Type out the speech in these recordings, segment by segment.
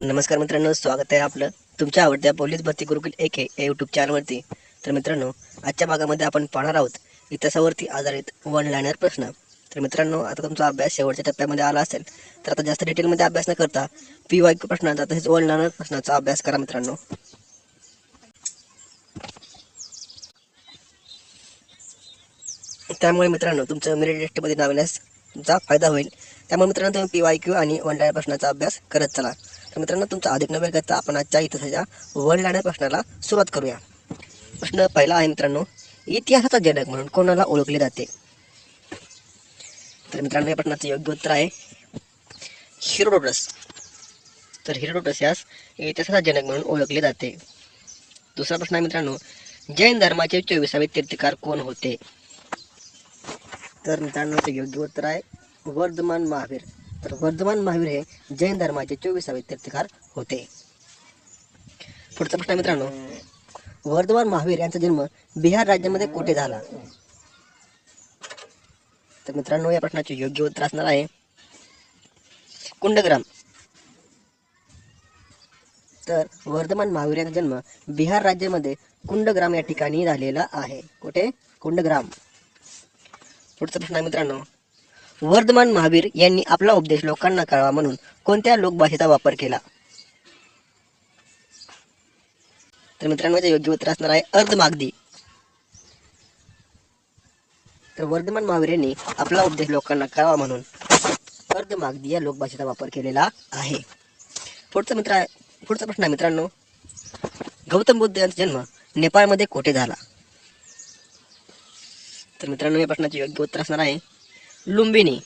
नमस्कार मित्रांनो स्वागत आहे आपलं तुमच्या आवडत्या पोलीस भरती गुरुकुल एक या यूट्यूब चॅनलवरती तर मित्रांनो आजच्या भागामध्ये आपण पाहणार आहोत इतिहासावरती आधारित वन लाईनर प्रश्न. तर मित्रांनो आता तुमचा अभ्यास शेवटच्या टप्प्यामध्ये आला असेल तर आता जास्त डिटेलमध्ये अभ्यास न करता पी वाय क्यू प्रश्नाचा तसेच वन लाईनर प्रश्नाचा अभ्यास करा मित्रांनो. त्यामुळे मित्रांनो तुमचं मेरिट लिस्टमध्ये नाव येण्यास तुमचा फायदा होईल. त्यामुळे मित्रांनो तुम्ही पी वाय क्यू आणि वन लाईनर प्रश्नाचा अभ्यास करत चला. तर मित्रांनो तुमचा अधिक नव्हे करता आपण आजच्या इतिहासाच्या वन लाईनर प्रश्नाला सुरुवात करूया. प्रश्न पहिला आहे मित्रांनो इतिहासाचा जनक म्हणून कोणाला ओळखले जाते? तर मित्रांनो या प्रश्नाचं योग्य उत्तर आहे हिरोडोटस. तर हिरोडोटस यास इतिहासाचा जनक म्हणून ओळखले जाते. दुसरा प्रश्न आहे मित्रांनो जैन धर्माचे चोवीसावे तीर्थकार कोण होते? तर मित्रांनो ते योग्य उत्तर आहे वर्धमान महावीर. तर वर्धमान महावीर हे जैन धर्माचे चोवीसावे तीर्थकार होते. पुढचा प्रश्न मित्रांनो वर्धमान महावीर यांचा जन्म बिहार राज्यामध्ये कुठे झाला? तर मित्रांनो या प्रश्नाचे योग्य उत्तर असणार आहे कुंडग्राम. तर वर्धमान महावीर यांचा जन्म बिहार राज्यामध्ये कुंडग्राम या ठिकाणी झालेला आहे. कुठे? कुंडग्राम. पुढचा प्रश्न आहे मित्रांनो वर्धमान महावीर यांनी आपला उपदेश लोकांना कळवा म्हणून कोणत्या लोकभाषेचा वापर केला? तर मित्रांनो योग्य उत्तर असणार आहे अर्धमागधी तर वर्धमान महावीर यांनी आपला उपदेश लोकांना कळवा म्हणून अर्धमागधी या लोकभाषेचा वापर केलेला आहे. पुढचा मित्र आहे पुढचा प्रश्न आहे मित्रांनो. गौतम बुद्ध यांचा जन्म नेपाळमध्ये कोठे झाला? तर मित्रांनो या प्रश्नाचे योग्य उत्तर असणार आहे लुंबिनी.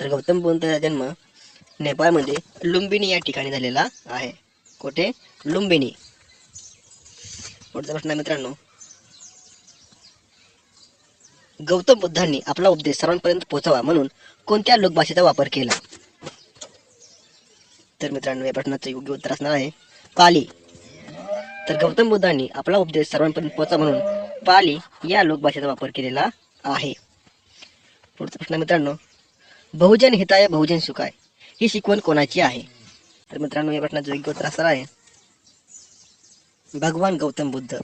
तर गौतम बुद्धाचा जन्म नेपाळमध्ये लुंबिनी या ठिकाणी झालेला आहे. कुठे? लुंबिनी. पुढचा प्रश्न आहे मित्रांनो. गौतम बुद्धांनी आपला उपदेश सर्वांपर्यंत पोहोचावा म्हणून कोणत्या लोकभाषेचा वापर केला? तर मित्रांनो या प्रश्नाचं योग्य उत्तर असणार आहे पाली. तर गौतम बुद्धांनी आपला उपदेश सर्वांपर्यंत पोहोचा म्हणून पाली या लोकभाषेचा वापर केलेला आहे. पुढचा प्रश्न मित्रांनो बहुजन हिताय बहुजन सुखाय. ही शिकवण कोणाची आहे? तर मित्रांनो या प्रश्नाचं योग्य उत्तर असणार आहे. भगवान गौतम बुद्ध.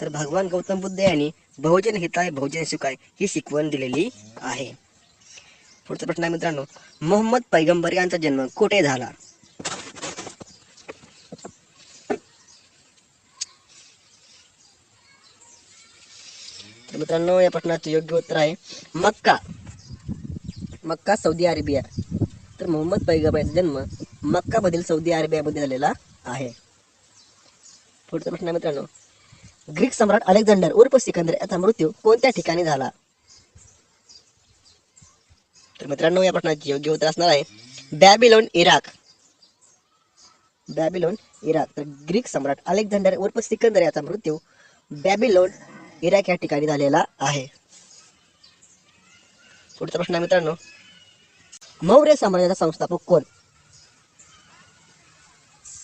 तर भगवान गौतम बुद्ध यांनी बहुजन हिताय बहुजन सुखाय ही शिकवण दिलेली आहे. पुढचा प्रश्न आहे मित्रांनो मोहम्मद पैगंबर यांचा जन्म कुठे झाला? तर मित्रांनो या प्रश्नाचं योग्य उत्तर आहे मक्का. मक्का सौदी अरेबिया. तर मोहम्मद पैगंबर जन्म मक्कामधील सौदी अरेबियामध्ये झालेला आहे. पुढचा प्रश्न आहे मित्रांनो ग्रीक सम्राट अलेक्झांडर उर्फ सिकंदर याचा मृत्यू कोणत्या ठिकाणी झाला? तर मित्रांनो या प्रश्नाचे योग्य उत्तर असणार आहे बॅबिलोन इराक. Babylon Iraq. तर ग्रीक सम्राट अलेक्झांडर उर्फ सिकंदर याचा मृत्यू बॅबिलोन इराक या ठिकाणी झालेला आहे. पुढचा प्रश्न आहे मित्रांनो मौर्य साम्राज्याचा संस्थापक कोण?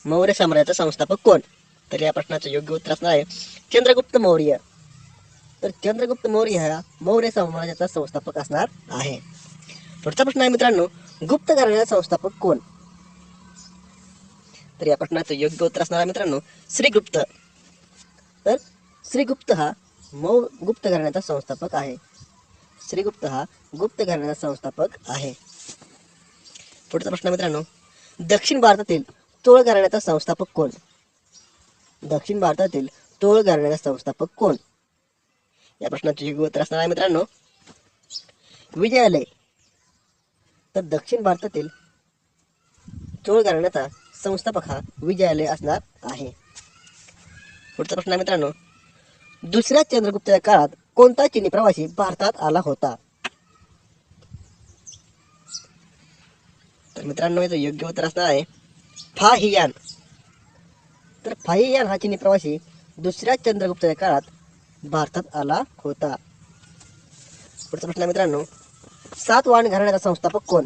मौर्य साम्राज्याचा संस्थापक कोण? तर या प्रश्नाचं योग्य उत्तर असणार आहे चंद्रगुप्त मौर्य. तर चंद्रगुप्त मौर्य हा मौर्य साम्राज्याचा संस्थापक असणार आहे. पुढचा प्रश्न आहे मित्रांनो गुप्त घराण्याचा संस्थापक कोण? तर या प्रश्नाचं योग्य उत्तर असणार आहे मित्रांनो श्रीगुप्त. तर श्रीगुप्त हा मौ गुप्त घराण्याचा संस्थापक आहे. श्रीगुप्त हा गुप्त घराण्याचा संस्थापक आहे. पुढचा प्रश्न आहे मित्रांनो दक्षिण भारतातील तोळ घराण्याचा संस्थापक कोण? दक्षिण भारतातील तोळ घराण्याचा संस्थापक कोण? या प्रश्नाचे योग्य उत्तर असणार आहे मित्रांनो. विजयालय. तर दक्षिण भारतातील चोळ घराण्याचा संस्थापक हा विजयालय असणार आहे. पुढचा प्रश्न आहे मित्रांनो दुसऱ्या चंद्रगुप्ताच्या काळात कोणता चिनी प्रवासी भारतात आला होता? तर मित्रांनो याचं योग्य उत्तर असणार आहे फाहियान. तर फाहियान हा चिनी प्रवासी दुसऱ्या चंद्रगुप्ताच्या काळात भारतात आला होता. पुढचा प्रश्न मित्रांनो सात वाहन घराण्याचा संस्थापक कोण?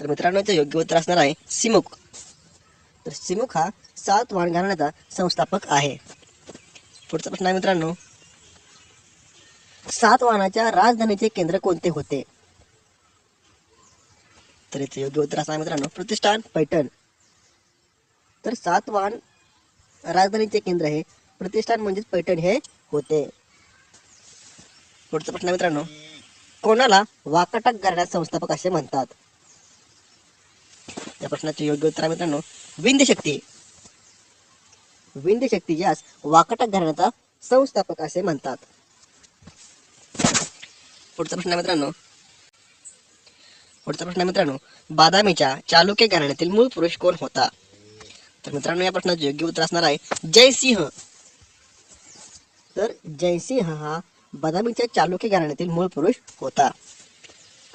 तर मित्रांनो याचं योग्य उत्तर असणार आहे सिमुक. तर सिमुक हा सात वाहन घराण्याचा संस्थापक आहे. पुढचा प्रश्न आहे मित्रांनो. सातवाहनाच्या राजधानीचे केंद्र कोणते होते? तर याचं योग्य उत्तर असणार मित्रांनो प्रतिष्ठान पैठण. तर सातवाहन राजधानीचे केंद्र हे प्रतिष्ठान म्हणजेच पैठण हे होते. पुढचा प्रश्न मित्रांनो कोणाला वाकाटक घराण्यात संस्थापक असे म्हणतात? या प्रश्नाचे योग्य उत्तर आहे मित्रांनो विंध्य शक्ती विंध्य शक्ती यास वाकटक घराण्याचा संस्थापक असे म्हणतात. पुढचा प्रश्न आहे मित्रांनो. पुढचा प्रश्न आहे मित्रांनो. बादामीच्या चालुक्य घराण्यातील मूळ पुरुष कोण होता? तर मित्रांनो या प्रश्नाचे योग्य उत्तर असणार आहे जयसिंह. तर जयसिंह हा बदामीच्या चालुक्य घराण्यातील मूळ पुरुष होता.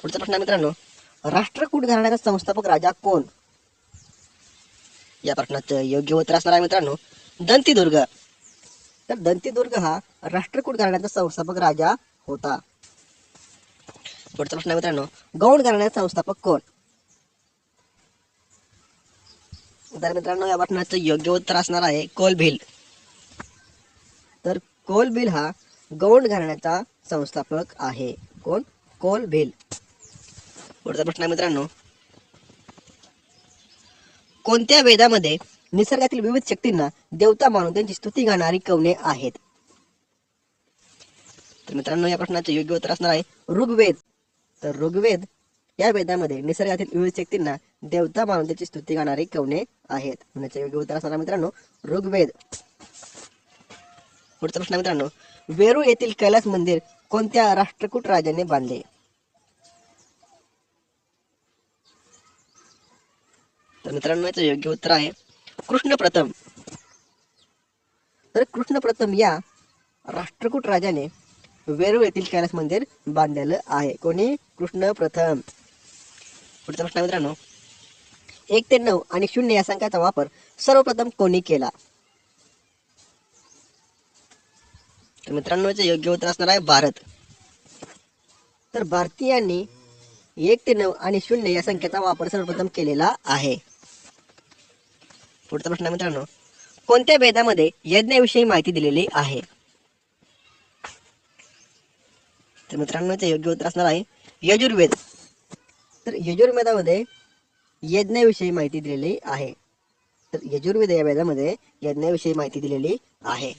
पुढचा प्रश्न आहे मित्रांनो. राष्ट्रकूट घराण्याचा संस्थापक राजा कोण? या प्रश्नाचं योग्य उत्तर असणार आहे मित्रांनो. दंतीदुर्ग. तर दंतीदुर्ग हा राष्ट्रकूट घराण्याचा संस्थापक राजा होता. पुढचा प्रश्न मित्रांनो गौंड घराण्याचा संस्थापक कोण? तर मित्रांनो या प्रश्नाचं योग्य उत्तर असणार आहे कोलभिल. तर कोलभिल हा गौंड घराण्याचा संस्थापक आहे. कोण? कोलभिल. पुढचा प्रश्न मित्रांनो कोणत्या वेदामध्ये निसर्गातील विविध शक्तींना देवता मानून त्यांची स्तुती गाणारी कवने आहेत. तर मित्रांनो या प्रश्नाचे योग्य उत्तर असणार आहे ऋग्वेद. तर ऋग्वेद या वेदामध्ये निसर्गातील विविध शक्तींना देवता मानून त्याची स्तुती गाणारी कवने आहेत. म्हणजे योग्य उत्तर असणार मित्रांनो ऋग्वेद. पुढचा प्रश्न मित्रांनो वेरूळ येथील कैलास मंदिर कोणत्या राष्ट्रकूट राजाने बांधले? तर मित्रांनो याचं योग्य उत्तर आहे कृष्ण प्रथम तर कृष्ण प्रथम या राष्ट्रकूट राजाने वेरूळ येथील कैलास मंदिर बांधलेलं आहे. कोणी? कृष्ण प्रथम पुढचा प्रश्न मित्रांनो. एक ते नऊ आणि शून्य या संख्याचा वापर सर्वप्रथम कोणी केला? तर मित्रांनो योग्य उत्तर असणार आहे भारत. तर भारतीयांनी एक ते नऊ आणि शून्य या संख्येचा वापर सर्वप्रथम केलेला आहे. पुढचा प्रश्न आहे मित्रांनो. कोणत्या वेदामध्ये यज्ञाविषयी माहिती दिलेली आहे? तर मित्रांनो योग्य उत्तर असणार आहे. यजुर्वेद. तर यजुर्वेदामध्ये यज्ञाविषयी माहिती दिलेली आहे. तर यजुर्वेद या वेदामध्ये यज्ञाविषयी माहिती दिलेली आहे.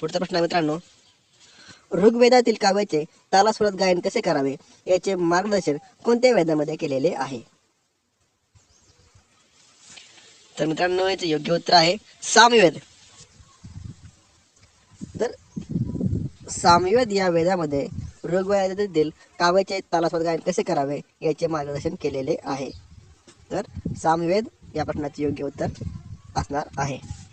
पुढचा प्रश्न आहे मित्रांनो. ऋग्वेदातील काव्याचे तालासुरात गायन कसे करावे याचे मार्गदर्शन कोणत्या वेदामध्ये केलेले आहे? तर मित्रांनो याचे योग्य उत्तर आहे सामवेद. तर सामवेद या वेदामध्ये ऋग्वेदातील काव्याचे तालास्वाद गायन कसे करावे याचे मार्गदर्शन केलेले आहे. तर सामवेद या प्रश्नाचे योग्य उत्तर असणार आहे.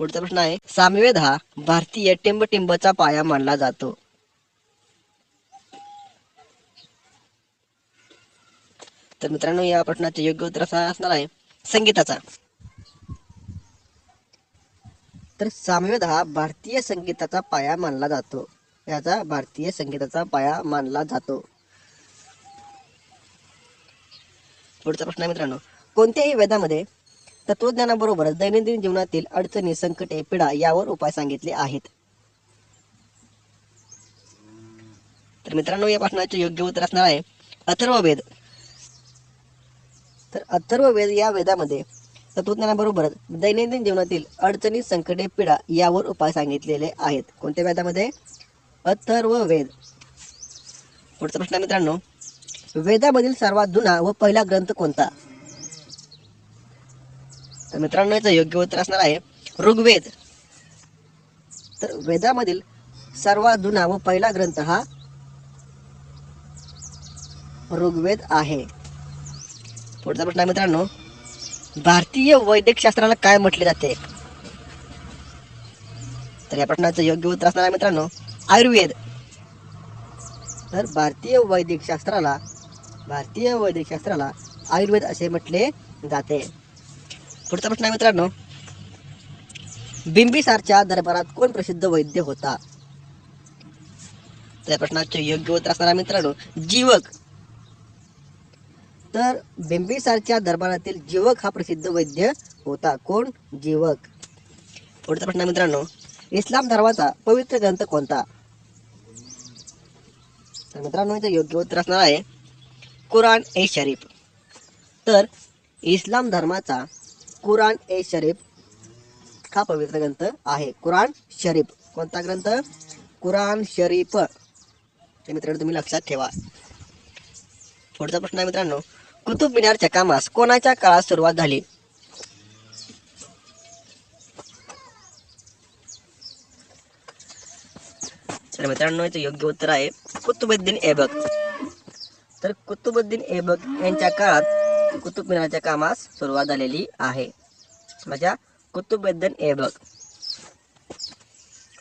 पुढचा प्रश्न आहे सामवेद हा भारतीय टिंबटिंबचा पाया मानला जातो. तर मित्रांनो या प्रश्नाचे योग्य उत्तर असा असणार आहे संगीताचा. तर सामवेद हा भारतीय संगीताचा पाया मानला जातो. याचा भारतीय संगीताचा पाया मानला जातो. पुढचा प्रश्न आहे मित्रांनो कोणत्याही वेदामध्ये तत्वज्ञानाबरोबरच दैनंदिन जीवनातील अडचणी संकटे पिढा यावर उपाय सांगितले आहेत. तर मित्रांनो या प्रश्नाचे योग्य उत्तर असणार आहे अथर्ववेद. तर अथर्ववेद या वेदामध्ये तत्वज्ञानाबरोबरच दैनंदिन जीवनातील अडचणी संकटे पिढा यावर उपाय सांगितलेले आहेत. कोणत्या वेदामध्ये? अथर्ववेद. पुढचा प्रश्न आहे मित्रांनो वेदामधील सर्वात जुना व पहिला ग्रंथ कोणता? तर मित्रांनो याचं योग्य उत्तर असणार आहे. ऋग्वेद. तर वेदामधील सर्वात जुना व पहिला ग्रंथ हा ऋग्वेद आहे. पुढचा प्रश्न आहे मित्रांनो भारतीय वैद्यक शास्त्राला काय म्हटले जाते? तर या प्रश्नाचं योग्य उत्तर असणार आहे मित्रांनो आयुर्वेद. तर भारतीय वैदिक शास्त्राला भारतीय वैदिक शास्त्राला आयुर्वेद असे म्हटले जाते. पुढचा प्रश्न आहे मित्रांनो. बिंबिसारच्या दरबारात कोण प्रसिद्ध वैद्य होता? त्या प्रश्नाचे योग्य उत्तर असणार मित्रांनो जीवक. तर बिंबिसारच्या दरबारातील जीवक हा प्रसिद्ध वैद्य होता. कोण? जीवक. पुढचा प्रश्न आहे मित्रांनो इस्लाम धर्माचा पवित्र ग्रंथ कोणता? तर मित्रांनो इथं योग्य उत्तर असणार आहे कुराण ए शरीफ. तर इस्लाम धर्माचा कुराण ए शरीफ हा पवित्र ग्रंथ आहे. कुराण शरीफ. कोणता ग्रंथ? कुराण शरीफ. ते मित्रांनो तुम्ही लक्षात ठेवा. पुढचा प्रश्न आहे मित्रांनो कुतुब मिनारच्या कामास कोणाच्या काळात सुरुवात झाली? तर मित्रांनो याचं योग्य उत्तर आहे कुतुबुद्दीन ऐबक. तर कुतुबुद्दीन ऐबक यांच्या काळात कुतुब मिनारच्या कामास सुरुवात झालेली आहे. माझ्या कुतुबुद्दीन ऐबक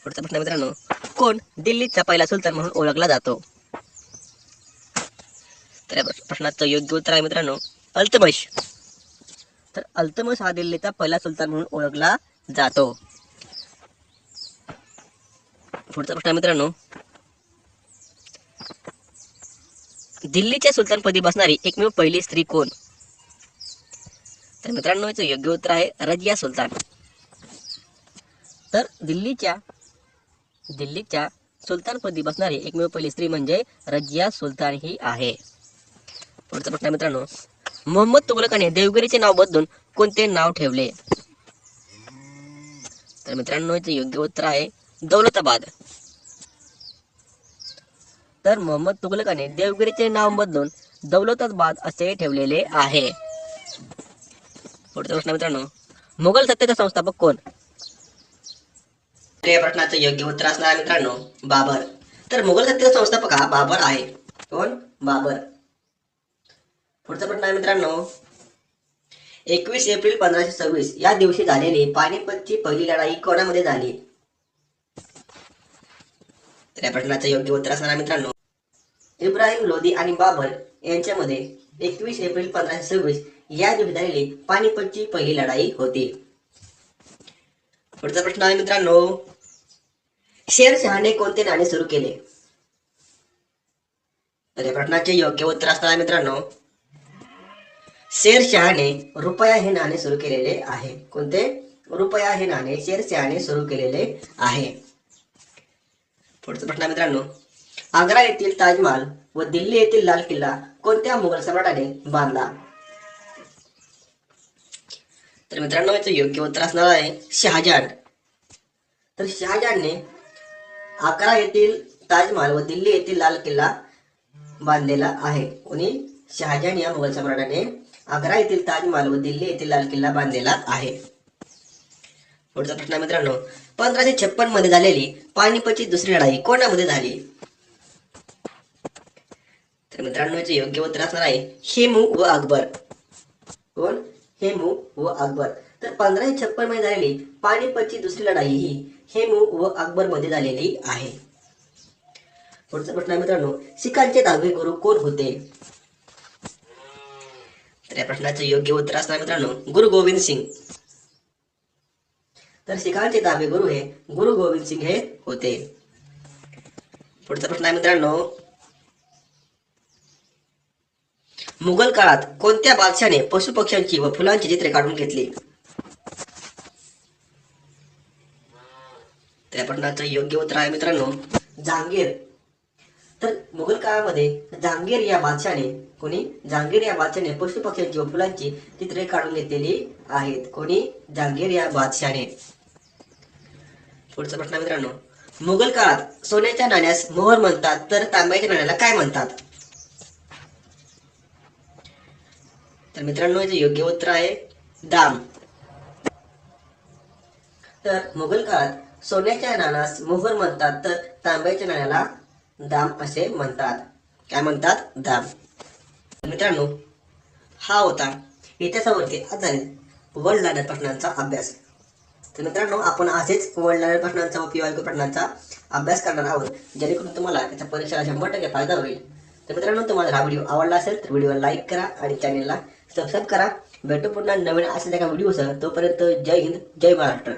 पुढचा प्रश्न मित्रांनो कोण दिल्लीचा पहिला सुलतान म्हणून ओळखला जातो? तर या प्रश्नाचं योग्य उत्तर आहे मित्रांनो अल्तमश. तर अल्तमश हा दिल्लीचा पहिला सुलतान म्हणून ओळखला जातो. पुढचा प्रश्न मित्रांनो दिल्लीच्या सुलतानपदी बसणारी एकमेव पहिली स्त्री कोण? तर मित्रांनो याचं योग्य उत्तर आहे रजिया सुलतान. तर दिल्लीच्या दिल्लीच्या सुलतानपदी बसणारी एकमेव पहिली स्त्री म्हणजे रजिया सुलतान ही आहे. पुढचा प्रश्न मित्रांनो मोहम्मद तुगलकाने देवगिरीचे नाव बदलून कोणते नाव ठेवले? तर मित्रांनो याचे योग्य उत्तर आहे दौलताबाद. तर मोहम्मद तुगलकाने देवगिरीचे नाव बदलून दौलताबाद असे ठेवलेले आहे. पुढचा प्रश्न मित्रांनो मुघल सत्तेचा संस्थापक कोण? तर या प्रश्नाचं योग्य उत्तर असणार आहे मित्रांनो बाबर. तर मुघल सत्तेचा संस्थापक हा बाबर आहे. कोण? बाबर. पुढचा प्रश्न आहे मित्रांनो एकवीस एप्रिल पंधराशे सव्वीस या दिवशी झालेली पानिपतची पहिली लढाई कोणामध्ये झाली? तर या प्रश्नाचं योग्य उत्तर असणार मित्रांनो इब्राहिम लोधी आणि बाबर यांच्यामध्ये एकवीस एप्रिल पंधराशे सव्वीस या दिवशी झालेली पानिपतची पहिली लढाई होती. पुढचा प्रश्न आहे मित्रांनो शेरशहाने कोणते नाणे सुरू केले? तर या प्रश्नाचे योग्य उत्तर असणार आहे मित्रांनो शेरशहाने रुपया हे नाणे सुरू केलेले आहे. कोणते? रुपया हे नाणे शेरशहाने सुरू केलेले आहे. पुढचा प्रश्न आहे मित्रांनो आग्रा येथील ताजमहाल व दिल्ली येथील लाल किल्ला कोणत्या मुघल सम्राटाने बांधला? तर मित्रांनो याचं योग्य उत्तर असणार आहे शहाजहान. तर शहाजहानने आग्रा येथील ताजमहाल व दिल्ली येथील लाल किल्ला बांधलेला आहे. कोणी? शहाजहान या मुघल सम्राटाने आग्रा येथील ताजमहाल व दिल्ली येथील लाल किल्ला बांधलेला आहे. पुढचा प्रश्न मित्रांनो पंधराशे छप्पनमध्ये झालेली पानिपतची दुसरी लढाई कोणामध्ये झाली? तर मित्रांनो याचे योग्य उत्तर असणार आहे हेमू व अकबर. कोण? हेमू व अकबर. तर पंधराशे छप्पनमध्ये झालेली पानिपतची दुसरी लढाई ही हेमू व अकबरमध्ये झालेली आहे. पुढचा प्रश्न आहे मित्रांनो सिखांचे दहावे गुरु कोण होते? तर या प्रश्नाचं योग्य उत्तर असणार मित्रांनो गुरु गोविंद सिंग. तर शिखांचे दहावे गुरु हे गुरु गोविंद सिंग हे होते. पुढचा प्रश्न आहे मित्रांनो मुघल काळात कोणत्या बादशाने पशुपक्ष्यांची व फुलांची चित्रे काढून घेतली? त्या प्रश्नाचं योग्य उत्तर आहे मित्रांनो जहांगीर तर मुघल काळामध्ये जहांगीर या बादशाने कोणी? जहांगीर या बादशाने पशुपक्ष्यांची व फुलांची चित्रे काढून घेतलेली आहेत. कोणी? जहांगीर या बादशाने पुढचा प्रश्न मित्रांनो मुघल काळात सोन्याच्या नाण्यास मोहर म्हणतात तर तांब्याच्या नाण्याला काय म्हणतात? तर मित्रांनो याचे योग्य उत्तर आहे दाम. तर मुघल काळात सोन्याच्या नाण्यास मोहर म्हणतात तर तांब्याच्या नाण्याला दाम असे म्हणतात. काय म्हणतात? दाम. मित्रांनो हा होता इतिहासावरती आधारित वर्ल्ड लाडर प्रश्नांचा अभ्यास. तर मित्रांनो आपण असेच वर्ल्ड लाडर प्रश्नांचा व पीवायक्यू प्रश्नांचा अभ्यास करणार आहोत. जेणेकरून तुम्हाला त्याच्या परीक्षेला शंभर टक्के फायदा होईल. तर मित्रांनो तुम्हाला हा व्हिडिओ आवडला असेल तर व्हिडिओला लाईक करा आणि चॅनेलला सबस्क्राईब करा. भेटू पुन्हा नवीन असलेल्या एका व्हिडिओसह. तोपर्यंत जय हिंद जय महाराष्ट्र.